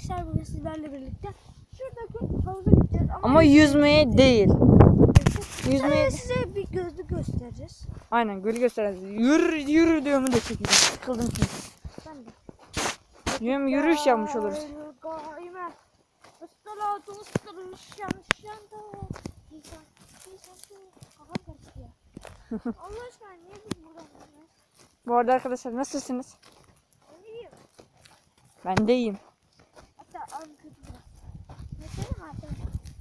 arkadaşlar bugün sizlerle birlikte şuradaki havuza gideceğiz ama, Ama yüzmeye değil. yüzmeye- Ee, size bir gözlük göstereceğiz. Aynen gölü göstereceğiz. Yürü yürü diyorum da çekeceğim. Sıkıldım çünkü. Ben de. Diyorum yürüyüş yapmış oluruz. Allah aşkına niye biz buradan? Bu arada arkadaşlar nasılsınız? Ben de iyiyim.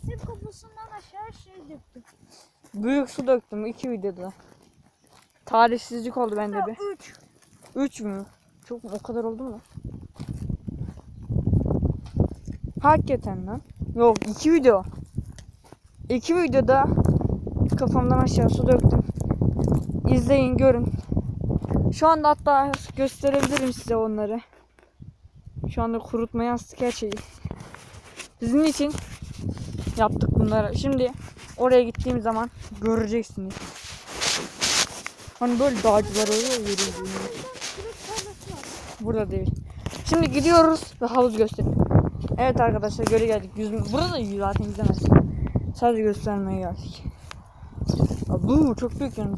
Hep kafasından aşağı şey döktüm. Büyük su döktüm iki videoda. Talihsizlik oldu bende bir. üç. Üç mü? Çok mu? O kadar oldu mu? Hakikaten lan. Yok iki video. İki videoda kafamdan aşağı su döktüm. İzleyin görün. Şu anda hatta gösterebilirim size onları. Şu anda kurutmaya astık her şeyi. Sizin için yaptık bunları. Şimdi oraya gittiğim zaman göreceksiniz. Hani böyle dağcılar oluyor. Burada değil. Şimdi gidiyoruz ve havuz göstereyim. Evet arkadaşlar göre geldik. Yüzme. Burada da zaten gidemezsin. Sadece göstermeye geldik. Aa, Bu çok büyük yani.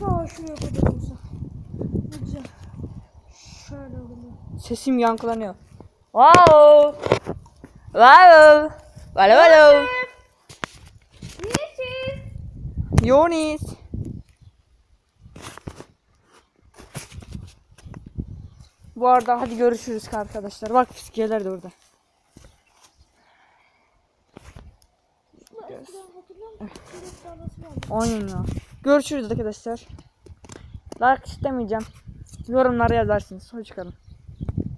Daha şuraya güzel. Şöyle. Sesim yankılanıyor. Wow! Wow! Hello hello! Yonis! Bu arada hadi görüşürüz arkadaşlar. Bak fiskiyeler de orada. Aynen ya. Görüşürüz arkadaşlar. Like istemeyeceğim. Yorumlara yazarsınız. Hoşçakalın.